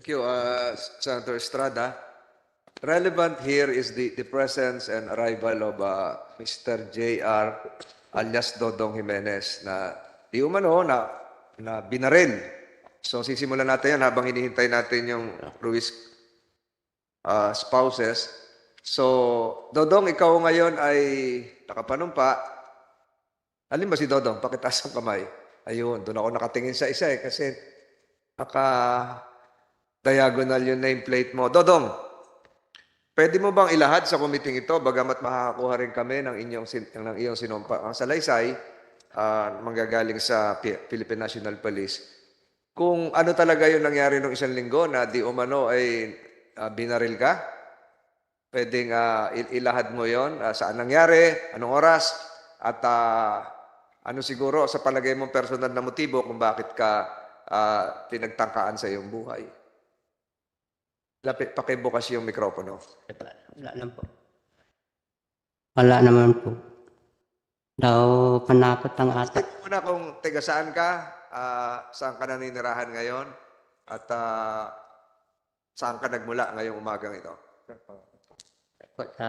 Thank you, uh, Senator Estrada. Relevant here is the, the presence and arrival of uh, Mr. J.R. alias Dodong Jimenez na di umano na, na binaril. So sisimulan natin yan habang hinihintay natin yung Ruiz uh, spouses. So, Dodong, ikaw ngayon ay nakapanumpa. Alin ba si Dodong? Pakitaas ang kamay. Ayun, doon ako nakatingin sa isa eh kasi naka diagonal yung nameplate mo. Dodong, pwede mo bang ilahad sa committee ito bagamat makakakuha rin kami ng inyong ng iyong sinumpa ang salaysay ah, manggagaling sa Pi- Philippine National Police. Kung ano talaga yung nangyari nung isang linggo na di umano ay ah, binaril ka, pwedeng ah, il- ilahad mo yon ah, saan nangyari, anong oras, at ah, ano siguro sa palagay mong personal na motibo kung bakit ka ah, pinagtangkaan sa iyong buhay. Lapit, pakibukas yung mikropono. Wala lang po. Wala naman po. Daw panakot ang ata. Tek muna kung taga saan ka, ah, saan ka naninirahan ngayon, at ah, saan ka nagmula ngayong umagang ito. Po, Sa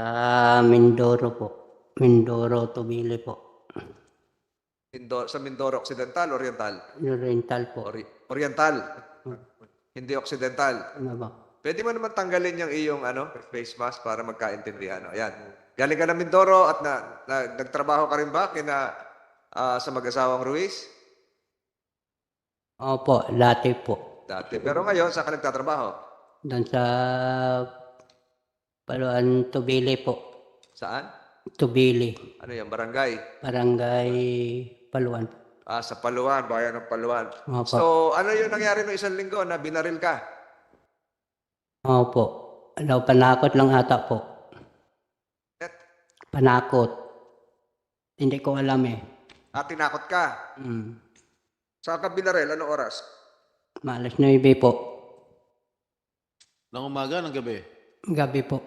Mindoro po. Mindoro, Tubili po. Indo, sa Mindoro, Occidental, Oriental? Oriental po. Ori- Oriental. Hindi Occidental. Ano ba? Pwede mo naman tanggalin yung iyong ano, face mask para magkaintindihan. Ayan. Galing ka ng Mindoro at na, na- nagtrabaho ka rin ba kina, ah, sa mag-asawang Ruiz? Opo, dati po. Dati. Pero ngayon, saan ka nagtatrabaho? Doon sa Paluan, Tubili po. Saan? Tubili. Ano yan? Barangay? Barangay Paluan. Ah, sa Paluan, bayan ng Paluan. Opo. So, ano yung nangyari no isang linggo na binaril ka? Opo. Daw panakot lang ata po. Et, Panakot. Hindi ko alam eh. ah, tinakot ka. Mm. Saan ka binaril? Anong oras? Malas 9 po. Ng umaga, ng gabi? Gabi po.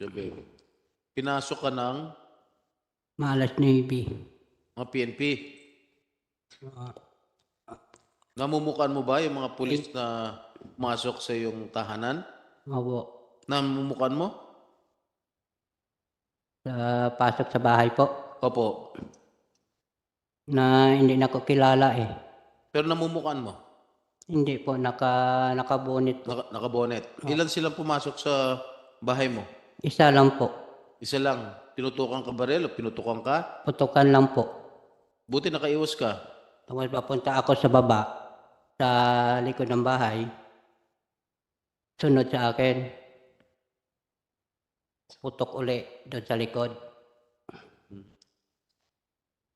Gabi. Pinasok ka ng Malas 9. mga PNP. Ah, Namumukan mo ba yung mga pulis na pumasok sa iyong tahanan? Opo. Namumukan mo? Sa pasok sa bahay po. Opo. Na hindi na ko kilala eh. Pero namumukan mo? Hindi po. Naka, nakabunit po. Naka, nakabonet. Ilan silang pumasok sa bahay mo? Isa lang po. Isa lang. Tinutukan ka baril o pinutukan ka? Putukan lang po. Buti nakaiwas ka. Tapos papunta ako sa baba. Sa likod ng bahay. Sunod sa akin. Putok uli doon sa likod.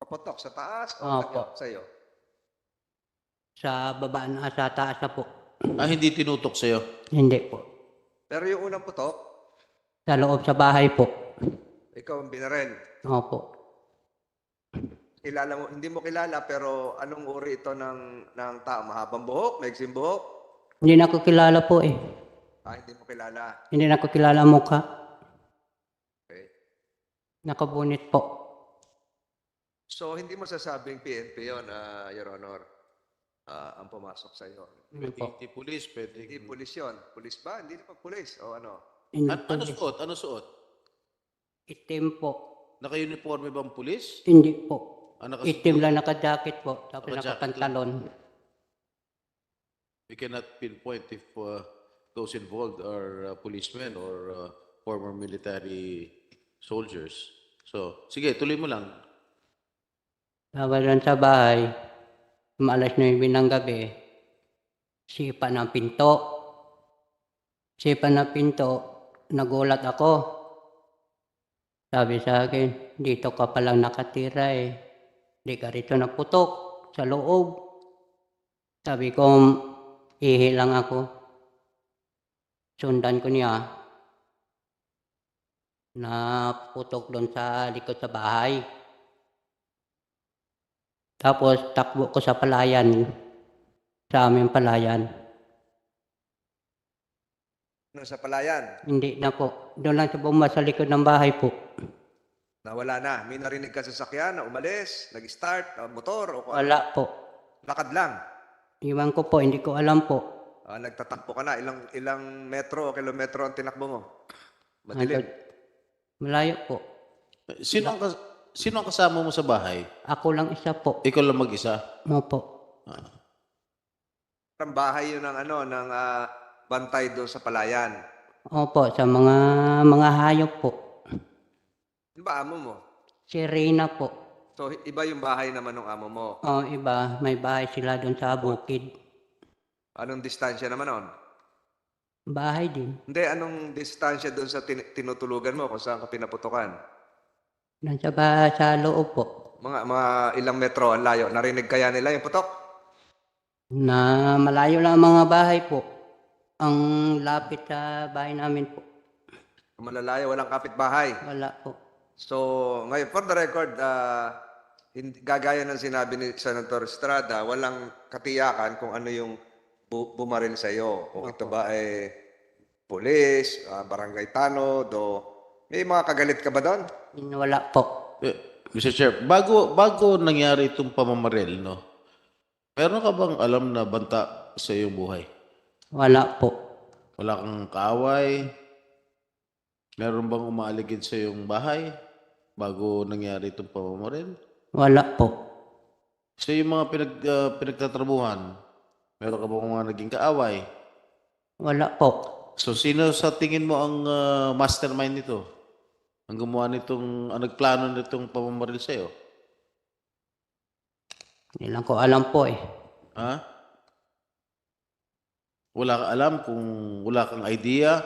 Kapotok sa taas o Opo. sa iyo? Sa baba na sa taas na po. Ah, hindi tinutok sa'yo. Hindi po. Pero yung unang putok, Sa loob sa bahay po. ikaw ang binaril. Opo. Kilala mo, hindi mo kilala pero anong uri ito ng, ng tao? Mahabang buhok? Maigsim buhok? Hindi na ko kilala po eh. Ah, hindi mo kilala. Hindi na ko kilala ang mukha. Okay. Nakabunit po. So, hindi mo sasabing PNP yun, ah, Your Honor, ah, ang pumasok sa iyo. Hindi po. Hindi pulis, pwede. Hindi pulis yun. Pulis ba? Hindi pa pulis. O ano? Hindi An- po. ano suot? Ano suot? Itim po. Naka-uniforme bang pulis? Hindi po. Ah, naka- Itim lang naka-jacket po. Tapos Naka-jacket nakapantalon. We cannot pinpoint if uh, those involved are uh, policemen or uh, former military soldiers. So, sige, tuloy mo lang. Tapos doon sa bahay, maalas 9 ng gabi, sipa ng pinto. Sipa ng pinto, nagulat ako. Sabi sa akin, dito ka palang nakatira eh. Di ka rito naputok sa loob. Sabi ko, ihi lang ako. Sundan ko niya. Naputok doon sa likod sa bahay. Tapos takbo ko sa palayan. Sa aming palayan. Ano sa palayan? Hindi na po. Doon lang sa bumba sa likod ng bahay po. Nawala na. May narinig ka sa sakyan na umalis, nag-start, ah, motor, o kung ano. Wala po. Lakad lang. Iwan ko po, hindi ko alam po. Ah, nagtatakbo ka na. Ilang, ilang metro o kilometro ang tinakbo mo? Madilim. Malayo po. Sino ang, kas- sino ang kasama mo sa bahay? Ako lang isa po. Ikaw lang mag-isa? Opo. Ang bahay yun ng ano, ng ah, bantay doon sa palayan. Opo, sa mga mga hayop po. Ano ba amo mo? Si Reyna po. So, iba yung bahay naman ng amo mo. O iba, may bahay sila doon sa bukid. Anong distansya naman nun? Bahay din. Hindi, anong distansya doon sa tin- tinutulugan mo kung saan ka pinaputukan? Doon sa, ba, sa loob po. Mga, mga ilang metro ang layo. Narinig kaya nila yung putok? Na malayo lang ang mga bahay po. Ang lapit sa bahay namin po. Malalayo, walang kapitbahay. Wala po. So, ngayon, for the record, ah, hindi, gagaya ng sinabi ni Senator Estrada, walang katiyakan kung ano yung bu- bumaril sa iyo. Kung ito ba ay pulis, ah, barangay tanod, o may mga kagalit ka ba doon? Wala po. Eh, Mr. Chair, bago, bago nangyari itong pamamaril, no? Meron ka bang alam na banta sa iyong buhay? Wala po. Wala kang kaaway? Meron bang umaaligid sa iyong bahay bago nangyari itong pamamaril? Wala po. Sa iyong mga pinag, ah, pinagtatrabuhan, meron ka bang mga naging kaaway? Wala po. So, sino sa tingin mo ang ah, mastermind nito? Ang gumawa nitong, ang nagplano nitong pamamaril sa iyo? Hindi lang ko alam po eh. Ha? Wala ka alam kung wala kang idea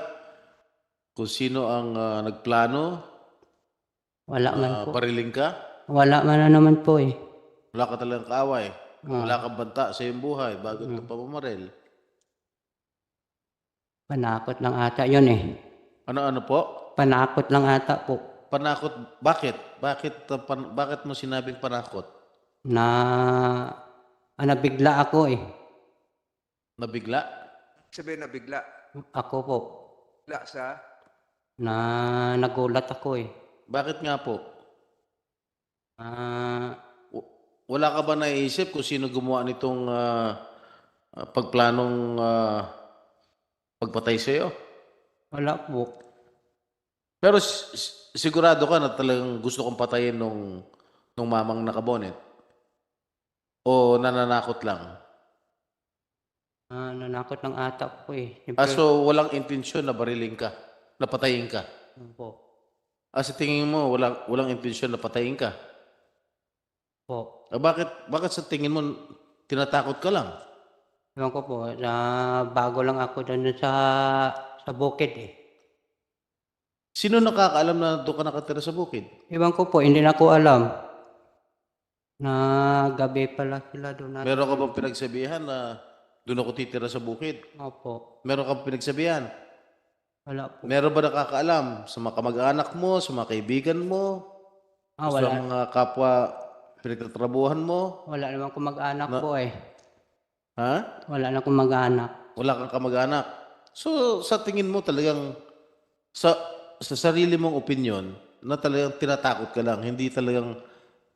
kung sino ang ah, nagplano, Wala man ah, po. pariling ka, Wala man na naman po eh. wala ka talagang kaaway, Ah, wala kang banta sa iyong buhay bago ito pamamaril. panakot lang ata yun eh. Ano-ano po? Panakot lang ata po. Panakot, bakit? Bakit, pan- bakit mo sinabing panakot? Na ah, nabigla ako eh. Nabigla? Sabihin na bigla. Ako po. Bigla sa... Na nagulat ako eh. Bakit nga po? Ah, Wala ka ba naisip kung sino gumawa nitong ah, ah, pagplanong ah, pagpatay sa iyo? wala po. Pero sigurado ka na talagang gusto kong patayin nung, nung mamang nakabonet? O nananakot lang? Ah, nanakot lang ata po eh. Ah, Siyempre, so walang intensyon na bariling ka, na patayin ka? po. Ah, sa tingin mo, walang, walang intensyon na patayin ka? Po. Ah, bakit, bakit sa tingin mo, tinatakot ka lang? Ewan ko po, na bago lang ako doon sa sa bukid eh. Sino nakakaalam na doon ka nakatira sa bukid? Ewan ko po, hindi na ko alam. Na gabi pala sila doon na. Meron ka bang pinagsabihan na doon ako titira sa bukid? Opo. Meron ka bang pinagsabihan? Wala po. Meron ba nakakaalam sa mga kamag-anak mo, sa mga kaibigan mo, Ah, sa wala. mga kapwa pinagtatrabuhan mo? Wala naman akong mag-anak Na- po eh. Ha? Wala na akong mag-anak. Wala kang kamag-anak. So, sa tingin mo talagang sa sa sarili mong opinion na talagang tinatakot ka lang, hindi talagang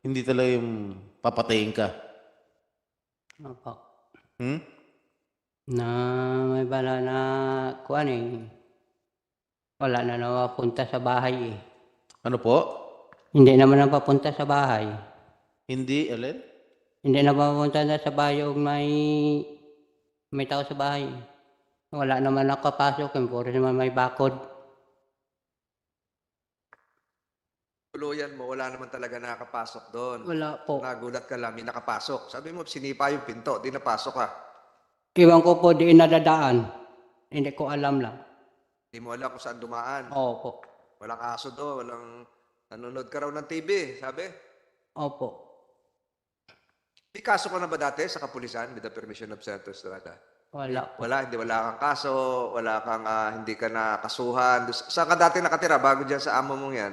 hindi talagang papatayin ka. Opo. Hmm? Na may bala na kuan eh. Wala na napapunta sa bahay eh. Ano po? Hindi naman napapunta sa bahay. Hindi, Ellen? Hindi na mapunta na sa bahay og may may tao sa bahay. Wala naman nakapasok, yung puro naman may bakod. Tuluyan mo, wala naman talaga nakakapasok doon. Wala po. Nagulat ka lang, may nakapasok. Sabi mo, sinipa yung pinto, di napasok ka. Iwan ko po di nadadaan. Hindi ko alam lang. Hindi mo alam kung saan dumaan. Opo. Walang aso doon, walang nanonood ka raw ng TV, sabi. Opo. May kaso ka na ba dati sa kapulisan with the permission of Senator Estrada? Wala po. Wala, hindi wala kang kaso, wala kang ah, hindi ka nakasuhan. Dus- Saan ka dati nakatira bago diyan sa amo mong 'yan?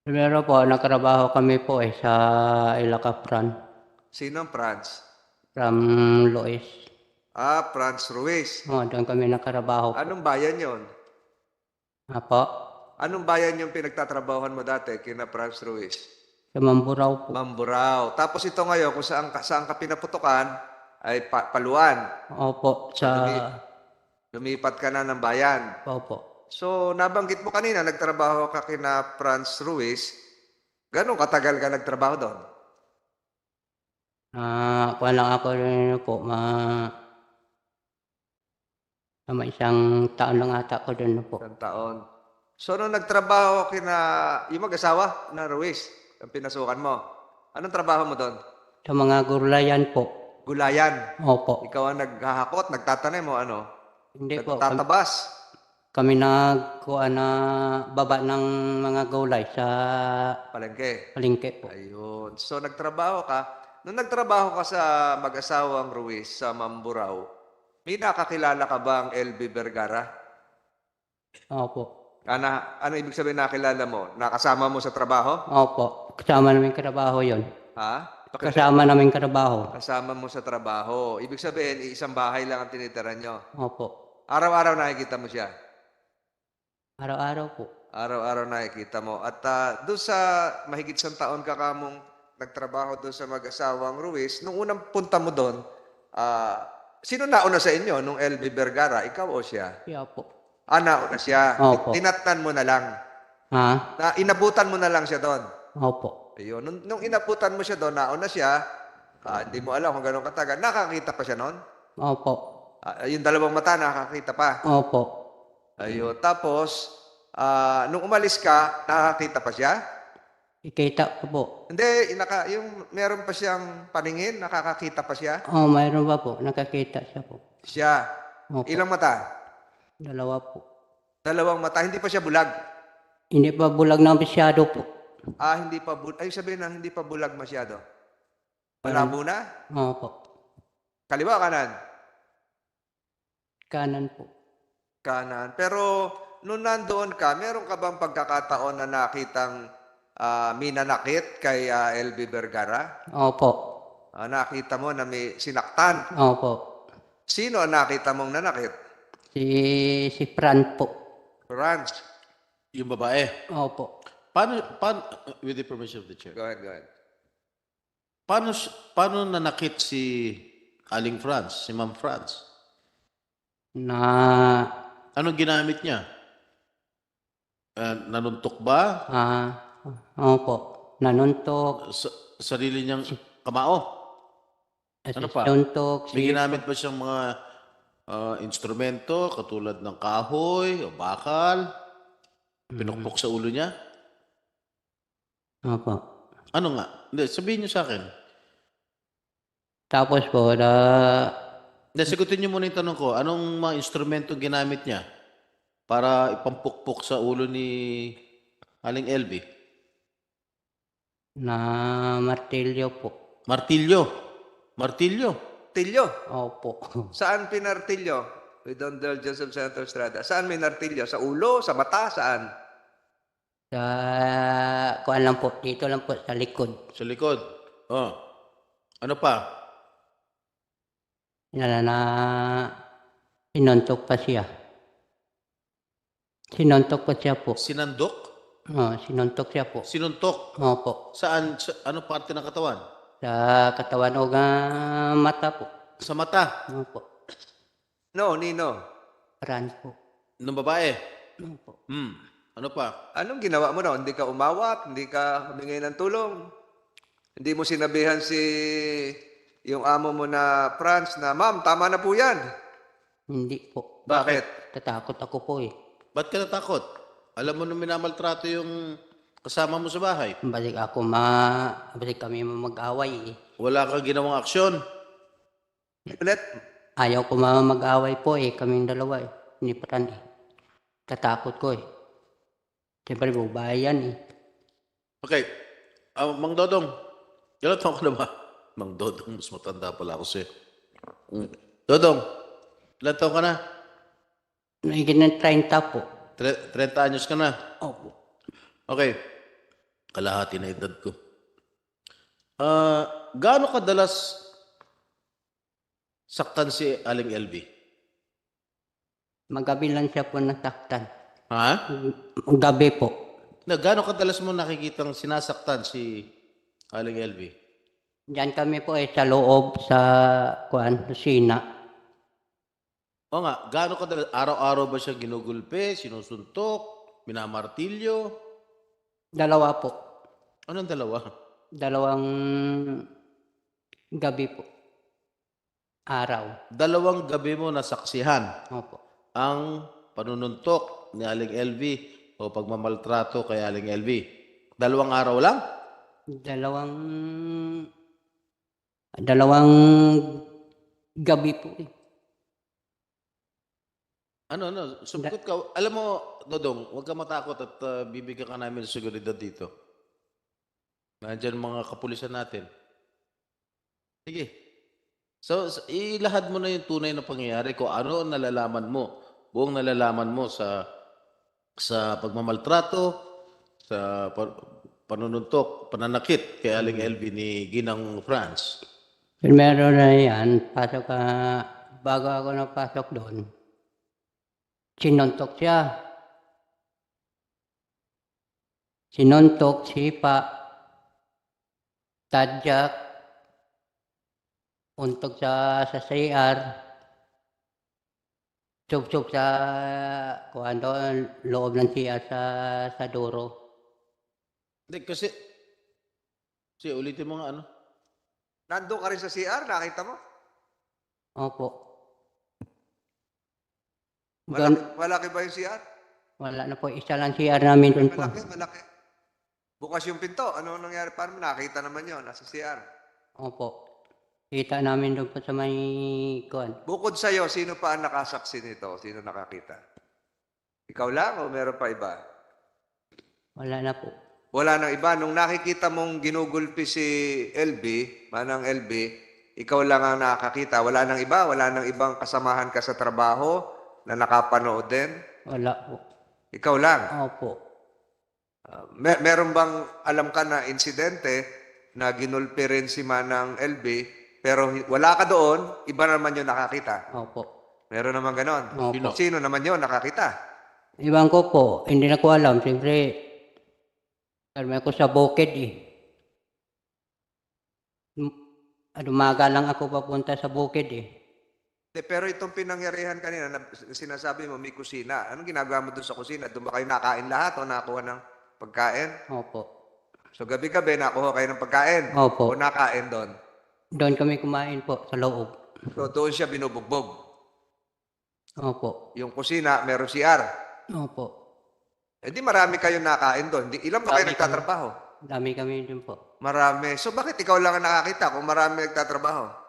Primero po, nagtrabaho kami po eh sa Ilacapran. Sino ang Franz? From Lois. Ah, Franz Ruiz. Oh, doon kami nagtrabaho po. Anong bayan 'yon? Apo. Anong bayan yung pinagtatrabahuhan mo dati kina Franz Ruiz? Sa Mamburao po. Mamburao. Tapos ito ngayon, kung saan ka, saan ka pinaputukan, ay pa- paluan. Opo, sa... Lumipat ka na ng bayan. Opo. So, nabanggit mo kanina, nagtrabaho ka kina Franz Ruiz. Ganong katagal ka nagtrabaho doon? Ah, kuha lang ako rin po, ma... Tama isang taon lang ata ko doon po. Isang taon. So, nung nagtrabaho kina, yung mag-asawa na Ruiz, ang pinasukan mo, anong trabaho mo doon? Sa mga gulayan po. Gulayan. Opo. Ikaw ang naghahakot, nagtatanim mo, ano? Hindi po. Kami, Nagtatabas. kami nagkuha na baba ng mga gulay sa Palengke. palengke po. Ayun. So, nagtrabaho ka. Nung nagtrabaho ka sa mag-asawang Ruiz sa Mamburao, may nakakilala ka bang LB Vergara? Opo. Ano, ano ibig sabihin nakilala mo? Nakasama mo sa trabaho? Opo. Kasama namin trabaho yon. Ha? Kasama namin trabaho. Kasama mo sa trabaho. Ibig sabihin, isang bahay lang ang tinitira nyo. Opo. Araw-araw nakikita mo siya. Araw-araw po. Araw-araw nakikita mo. At ah, doon sa mahigit sa taon ka kamong nagtrabaho doon sa mag-asawang Ruiz, nung unang punta mo doon, ah, sino nauna sa inyo? Nung LB Vergara, ikaw o siya? Siya po. Ah, nauna siya. Opo. Tinatnan mo na lang. Ha? Na, inabutan mo na lang siya doon. Opo. Ayun. Nung, nung inabutan mo siya doon, nauna siya, ah, hindi mo alam kung gano'ng katagal. Nakakita pa siya noon? Opo. Ah, yung dalawang mata, nakakita pa. Opo. Ayun. Tapos, ah, nung umalis ka, nakakita pa siya? Ikita ko po. Hindi, inaka, yung meron pa siyang paningin, nakakakita pa siya? Oh, mayroon ba po? Nakakita siya po. Siya. Opo. Ilang mata? Dalawa po. Dalawang mata. Hindi pa siya bulag. Hindi pa bulag na masyado po. Ah, hindi pa bulag. Ay, sabihin na, hindi pa bulag masyado. Malabo na? Opo. Kaliwa, kanan? Kanan po. Kanan. Pero, nung nandoon ka, meron ka bang pagkakataon na nakitang ah, minanakit kay ah, LB Vergara? Opo. Ah, nakita mo na may sinaktan. Opo. Sino ang nakita mong nanakit? Si, si Fran po. Franz. Yung babae. Opo. Paano, paano, with the permission of the chair, Go ahead, go ahead. paano, s- paano nanakit si Aling Franz, si Ma'am Franz? Na, Anong ginamit niya? Uh, nanuntok ba? ah, opo. Nanuntok. Sa, sarili niyang kamao? Ano pa? Nanuntok. May Si, ginamit ba siyang mga ah, instrumento katulad ng kahoy o bakal? Pinukpok sa ulo niya? opo. Ano nga? Hindi, sabihin niyo sa akin. Tapos po, na, Hindi, sagutin niyo muna yung tanong ko. Anong mga instrumento ginamit niya para ipampukpok sa ulo ni Aling LB? na martilyo po. Martilyo. Martilyo. Tilyo. Opo. Saan pinartilyo? With Don Del Joseph Senator Estrada. Saan may nartilyo? Sa ulo? Sa mata? Saan? Sa, kuan lang po. Dito lang po sa likod. Sa likod. Oh. Ano pa? Na, na, sinuntok pa siya. Sinuntok pa siya po. Sinandok? Oh, sinuntok siya po. Sinuntok? Opo. Saan? Sa, ano parte ng katawan? Sa katawan o nga mata po. Sa mata Opo. No, Nino. Fran po. ng babae. Opo. Hmm. Ano pa? Anong ginawa mo na? Hindi ka umawat? Hindi ka humingi ng tulong? Hindi mo sinabihan si yung amo mo na Franz na, Ma'am, tama na po yan. Hindi po. Bakit? Tatakot ako po eh. Ba't ka natakot? Alam mo nung minamaltrato yung kasama mo sa bahay. Balik ako ma... Balik kami mag-away eh. Wala kang ginawang aksyon. Ulit? Ayaw ko ma mag-away po eh. Kaming dalawa eh. Ni Fran eh. Tatakot ko eh. Siyempre babae yan eh. Okay. Ah, Mang Dodong, ilan taon ka na ba? Mang Dodong, mas matanda pala ako sa'yo. Mm. Dodong, ilan taon ka na? Nagiging ng 30 po. Tre- 30 anyos ka na. Opo. Okay. Kalahati na edad ko. Ah, gaano kadalas saktan si Aling LB? Magabi lang siya po nasaktan. Ha? Gabi po. Na, gaano kadalas mo nakikitang sinasaktan si Aling LB? Diyan kami po eh sa loob sa kuan, Sina. O nga, gaano kadala, araw-araw ba siya ginugulpe, sinusuntok, minamartilyo? Dalawa po. Anong dalawa? Dalawang gabi po. Araw. Dalawang gabi mo nasaksihan Opo. ang panununtok ni Aling LV o pagmamaltrato kay Aling LV. Dalawang araw lang? Dalawang dalawang gabi po. eh. Ano, ano, sumagot ka. Alam mo, Dodong, huwag ka matakot at uh, bibigyan ka namin ng seguridad dito. Nandiyan mga kapulisan natin. Sige. So, s- ilahad mo na yung tunay na pangyayari kung ano ang nalalaman mo. Buong nalalaman mo sa sa pagmamaltrato, sa pa- panununtok, pananakit kay Aling LV ni Ginang France. Primero na yan, pasok ka, bago ako napasok doon, sinuntok siya. Sinuntok, sipa, tadyak, untog sa, sa CR, Tsuk-tsuk sa kuhan doon, loob ng CR sa, sa duro. Hindi, kasi... Kasi ulitin mo nga ano. Nandun ka rin sa CR, nakita mo? Opo. Malaki, Gan- malaki ba yung CR? wala na po, isa lang CR namin doon po. Malaki, malaki. Bukas yung pinto. Ano nangyari? Mo nakita naman yun? Nasa CR. Opo. Kita namin doon po sa may kuan. Bukod sa'yo, sino pa ang nakasaksi nito? Sino nakakita? Ikaw lang o meron pa iba? Wala na po. Wala nang iba. Nung nakikita mong ginugulpi si LB, manang LB, ikaw lang ang nakakita. Wala nang iba. Wala nang ibang kasamahan ka sa trabaho na nakapanood din. Wala po. Ikaw lang. Opo. Uh, mer- meron bang alam ka na insidente na ginulpi rin si manang LB, pero wala ka doon, iba naman yung nakakita. Opo. Meron naman ganon. Opo. Sino naman yun nakakita? Ibang ko po, hindi na ko alam. Siyempre, karmi ako sa bukid eh. M- Ano, umaga lang ako papunta sa bukid eh. De, pero itong pinangyarihan kanina, na sinasabi mo may kusina. Anong ginagawa mo doon sa kusina? Doon ba kayo nakain lahat o nakuha ng pagkain? Opo. So gabi-gabi nakuha kayo ng pagkain Opo. o nakain doon. Doon kami kumain po sa loob. So doon siya binubugbog. Opo. Yung kusina, meron CR. Opo. Eh di marami kayong nakain doon. Di, ilan ba kayo nagtatrabaho? Dami kami doon po. Marami. So bakit ikaw lang ang nakakita kung marami nagtatrabaho?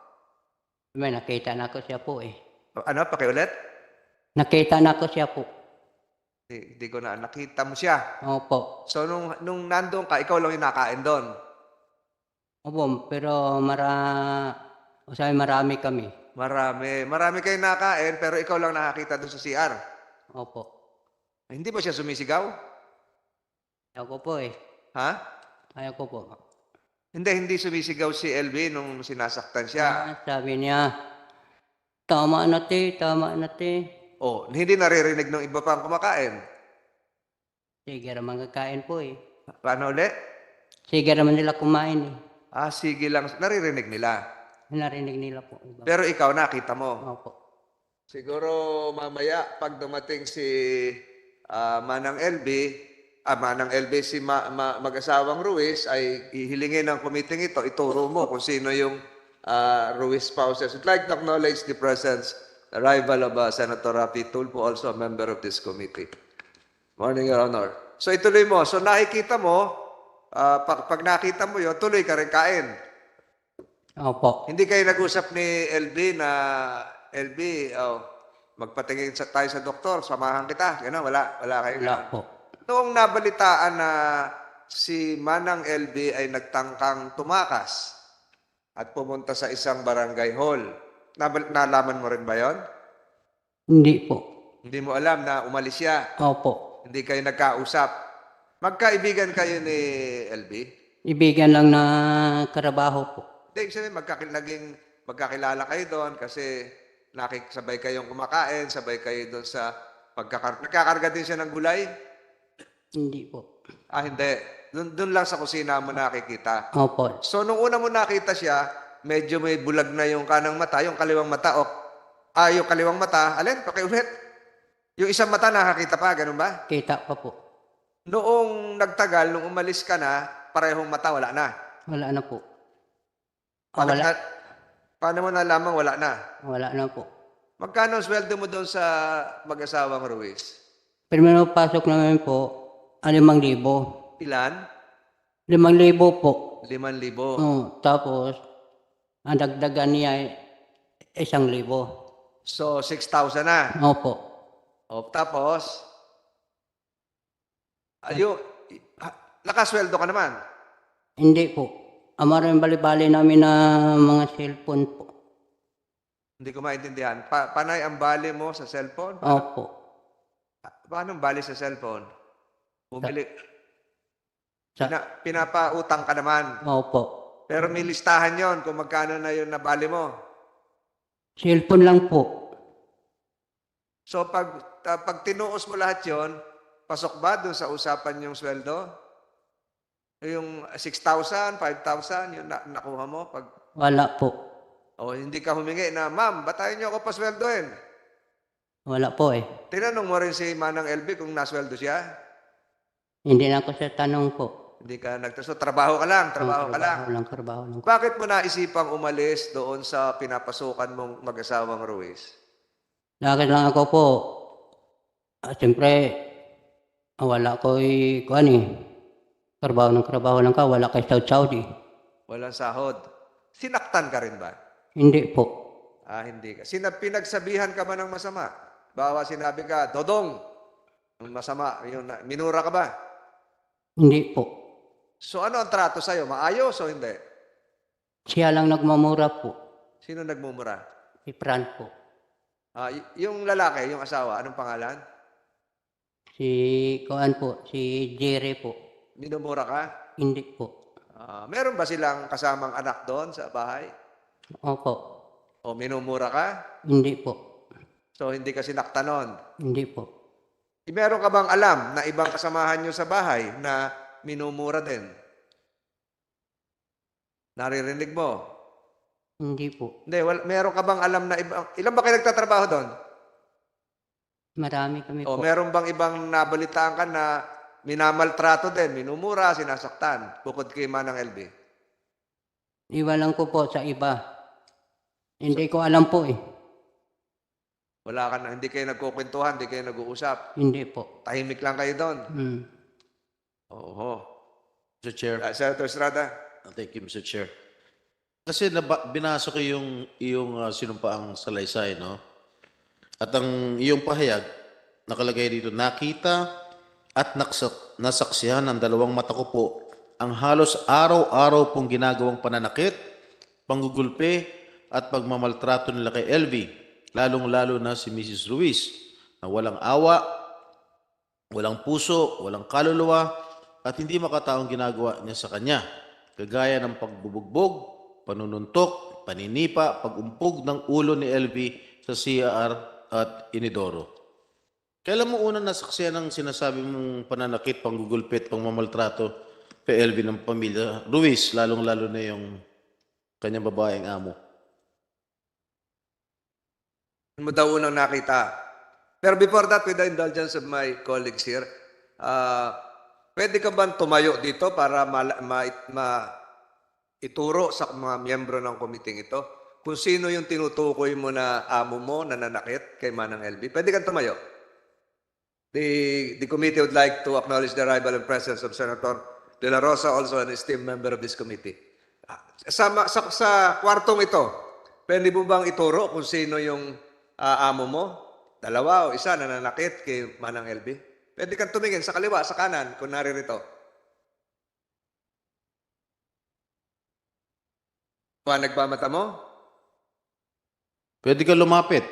May nakita na ko siya po eh. Ano, pakiulit? Nakita na ko siya po. Hindi, hindi ko na. Nakita mo siya. Opo. So nung, nung nandun ka, ikaw lang yung nakain doon. Opo, pero mara... O sabi marami kami. Marami. Marami kayong nakain, pero ikaw lang nakakita doon sa CR. Opo. Hindi ba siya sumisigaw? Ayaw ko po eh. Ha? Ayaw ko po. Hindi, hindi sumisigaw si LB nung sinasaktan siya. Ah, sabi niya, tama na te, tama na te. Oh, hindi naririnig ng iba pang kumakain. Sige naman kakain po eh. Paano ulit? Sige naman nila kumain eh. Ah, sige lang. Naririnig nila. Narinig nila po. Iba. Pero ikaw nakita mo. Opo. Siguro mamaya pag dumating si ah, Manang LB, ah, Manang LB si ma- ma- mag-asawang Ruiz ay ihilingin ng committee ito, ituro mo kung sino yung ah, Ruiz spouses. I'd like to acknowledge the presence, arrival of ah, Senator Rafi Tulfo, also a member of this committee. Morning, Your Honor. So ituloy mo. So nakikita mo, ah, pag, pag nakita mo yun, tuloy ka rin kain. Opo. Hindi kayo nag-usap ni LB na, LB, oh, magpatingin sa, tayo sa doktor, samahan kita. Gano'n, wala, wala kayo. Wala po. Noong nabalitaan na si Manang LB ay nagtangkang tumakas at pumunta sa isang barangay hall, nabal- nalaman mo rin ba yon? Hindi po. Hindi mo alam na umalis siya. Opo. Hindi kayo nagkausap. Magkaibigan kayo ni LB? Ibigan lang na karabaho po. Hindi, ibig sabihin, magkakil, naging magkakilala kayo doon kasi nakikisabay kayong kumakain, sabay kayo doon sa pagkakar... Nagkakarga din siya ng gulay? Hindi po. Ah, hindi. Doon, doon lang sa kusina mo nakikita. Opo. So, nung una mo nakita siya, medyo may bulag na yung kanang mata, yung kaliwang mata, o, ah, yung kaliwang mata, alin, pakiulit. Yung isang mata nakakita pa, ganun ba? Kita pa po. Noong nagtagal, nung umalis ka na, parehong mata, wala na. Wala na po. Ah, Paano, wala. na, paano mo nalaman wala na? Wala na po. Magkano ang sweldo mo doon sa mag-asawang Ruiz? Primero pasok namin po, ah, limang libo. Ilan? Limang libo po. Liman libo. Oh, tapos, ang dagdagan niya ay isang libo. So, 6,000 na. Opo. O, tapos, ayo, nakasweldo ka naman. Hindi po. Amarin bali-bali namin na mga cellphone po. Hindi ko maintindihan. Pa panay ang bali mo sa cellphone? Opo. Paano ang bali sa cellphone? Bumili. Sa- Pina, pinapautang ka naman. Opo. Pero may listahan yon kung magkano na yung nabali mo. Cellphone lang po. So pag, ta- pag tinuos mo lahat yon, pasok ba doon sa usapan yung sweldo? Yung 6,000, 5,000, yung na- nakuha mo? Pag, Wala po. o hindi ka humingi na, Ma'am, batayin niyo ako pasweldoin. Wala po eh. Tinanong mo rin si Manang LB kung nasweldo siya? Hindi na ako sa tanong po. Hindi ka nagtaso. Trabaho ka lang, trabaho ka lang. Lang, trabaho lang. Bakit mo naisipang umalis doon sa pinapasukan mong mag-asawang Ruiz? Lakad lang ako po. Ah, Siyempre, ah, wala ko eh, kuhan eh. Trabaho ng trabaho lang ka, wala kay Saudi Saudi. Walang sahod. Sinaktan ka rin ba? Hindi po. Ah, hindi ka. Sinab pinagsabihan ka ba ng masama? Bawa sinabi ka, Dodong, masama, yun, na- minura ka ba? Hindi po. So ano ang trato sa'yo? Maayos o hindi? Siya lang nagmamura po. Sino nagmumura? Si Fran po. Ah, y- yung lalaki, yung asawa, anong pangalan? Si kuhan po, si Jerry po. Minumura ka? Hindi po. Ah, meron ba silang kasamang anak doon sa bahay? Opo. O minumura ka? Hindi po. So hindi ka sinaktan nun? Hindi po. Eh, Meron ka bang alam na ibang kasamahan nyo sa bahay na minumura din? Naririnig mo? Hindi po. Hindi, wal, meron ka bang alam na ibang... Ilan ba kayo nagtatrabaho doon? Marami kami O po. meron bang ibang nabalitaan ka na minamaltrato din, minumura, sinasaktan, bukod kay Manang LB? Iwan lang ko po sa iba. Hindi ko alam po eh. Wala ka na, hindi kayo nagkukwentuhan, hindi kayo nag-uusap. Hindi po. Tahimik lang kayo doon. Hmm. Oo. Mr. Chair. Uh, Senator Estrada? Thank you, Mr. Chair. Kasi naba, binasa ko yung, yung uh, sinumpaang salaysay, no? At ang iyong pahayag, nakalagay dito, nakita at naksak, nasaksihan ng dalawang mata ko po ang halos araw-araw pong ginagawang pananakit, panggugulpe, at pagmamaltrato nila kay LV, lalong-lalo na si Mrs. Ruiz, na walang awa, walang puso, walang kaluluwa, at hindi makataong ginagawa niya sa kanya, kagaya ng pagbubugbog, panununtok, paninipa, pagumpog ng ulo ni LV sa CR at Inidoro. Kailan mo unang nasaksiyan ng sinasabi mong pananakit, panggugulpit, pangmamaltrato kay LV ng pamilya Ruiz, lalong-lalo na yung kanyang babaeng amo? Mo daw unang nakita? Pero before that, with the indulgence of my colleagues here, ah, pwede ka bang tumayo dito para ma, ma, ma- ituro sa mga miyembro ng komiting ito kung sino yung tinutukoy mo na amo mo na nanakit kay Manang LB? Pwede kang tumayo. The, the committee would like to acknowledge the arrival and presence of Senator De La Rosa, also an esteemed member of this committee. Ah, Sa, sa, sa kwartong ito, pwede mo bang ituro kung sino yung ah, amo mo? Dalawa o isa na nanakit kay Manang LB? Pwede kang tumingin sa kaliwa, sa kanan, kung naririto. Pa, nagpamata mo? Pwede ka lumapit.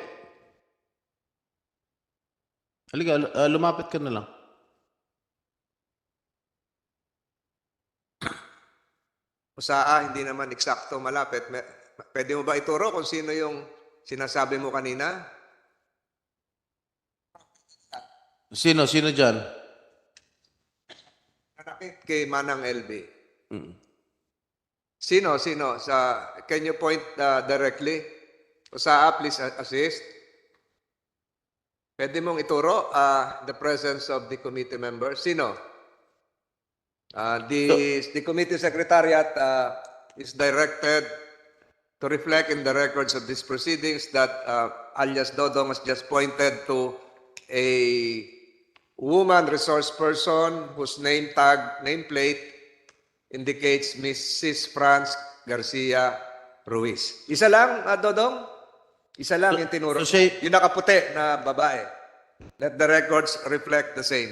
Halika, uh, lumapit ka na lang. O sa A, hindi naman eksakto malapit. Pwede mo ba ituro kung sino yung sinasabi mo kanina? Sino? Sino dyan? Nanakit kay Manang LB. Mm. Sino, sino? Sa, can you point uh, directly? Sa please a- assist. Pwede mong ituro uh, the presence of the committee member. Sino? Uh, the, the committee secretariat uh, is directed to reflect in the records of these proceedings that uh, alias Dodong has just pointed to a woman resource person whose name tag, nameplate indicates Mrs. Franz Garcia Ruiz. Isa lang, ah, Dodong? Isa lang yung tinuro. so say- yung nakaputi na babae. Let the records reflect the same.